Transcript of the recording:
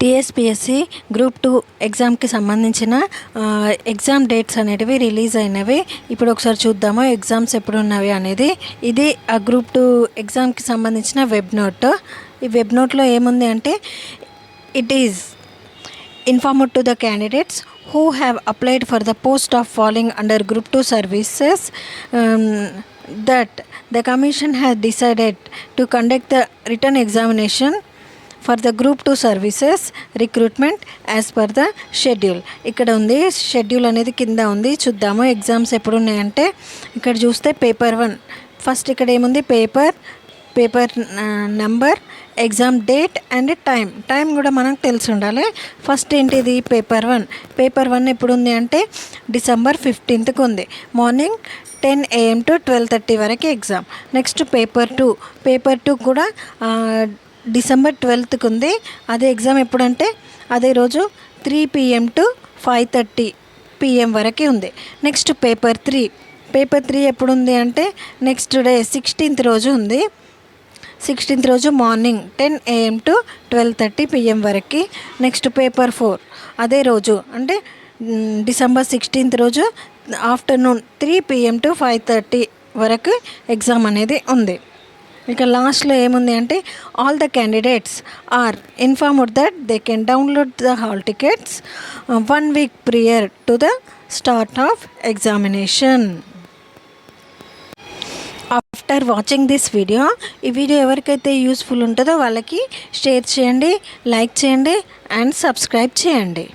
TSPSC group two ఎగ్జామ్కి సంబంధించిన exam dates అనేటివి రిలీజ్ అయినవి. ఇప్పుడు ఒకసారి చూద్దాము ఎగ్జామ్స్ ఎప్పుడు ఉన్నవి అనేది. ఇది ఆ గ్రూప్ టూ ఎగ్జామ్కి సంబంధించిన వెబ్ నోట్. ఈ వెబ్ నోట్లో ఏముంది అంటే it is informed to the candidates who have applied for the post of following under group two services that the commission has decided to conduct the written examination for the group two services recruitment as per the schedule. ఇక్కడ ఉంది schedule అనేది కింద ఉంది చూద్దాము exams ఎప్పుడు ఉన్నాయంటే ఇక్కడ చూస్తే పేపర్ వన్. ఫస్ట్ ఇక్కడ ఏముంది? Paper paper number exam date and time time కూడా మనకు తెలిసి ఉండాలి. ఫస్ట్ ఏంటిది? Paper one. పేపర్ వన్ ఎప్పుడు ఉంది అంటే డిసెంబర్ ఫిఫ్టీన్త్కి ఉంది. Morning ten AM to twelve thirty వరకు exam. Next paper two. Paper two కూడా డిసెంబర్ ట్వెల్త్కి ఉంది. అదే ఎగ్జామ్ ఎప్పుడంటే అదే రోజు three PM to five thirty PM వరకు ఉంది. Next paper three paper three ఎప్పుడు ఉంది అంటే నెక్స్ట్ డే సిక్స్టీన్త్ రోజు ఉంది. సిక్స్టీన్త్ రోజు morning ten AM to twelve thirty PM వరకు. నెక్స్ట్ పేపర్ ఫోర్ అదే రోజు అంటే డిసెంబర్ సిక్స్టీన్త్ రోజు afternoon three PM to five thirty వరకు ఎగ్జామ్ అనేది ఉంది. ఇక లాస్ట్లో ఏముంది అంటే all the candidates are informed that they can download the hall tickets one week prior to the start of examination after watching this video ఈ video ఎవరికైతే useful ఉంటుందో వాళ్ళకి షేర్ చేయండి లైక్ చేయండి అండ్ సబ్స్క్రైబ్ చేయండి.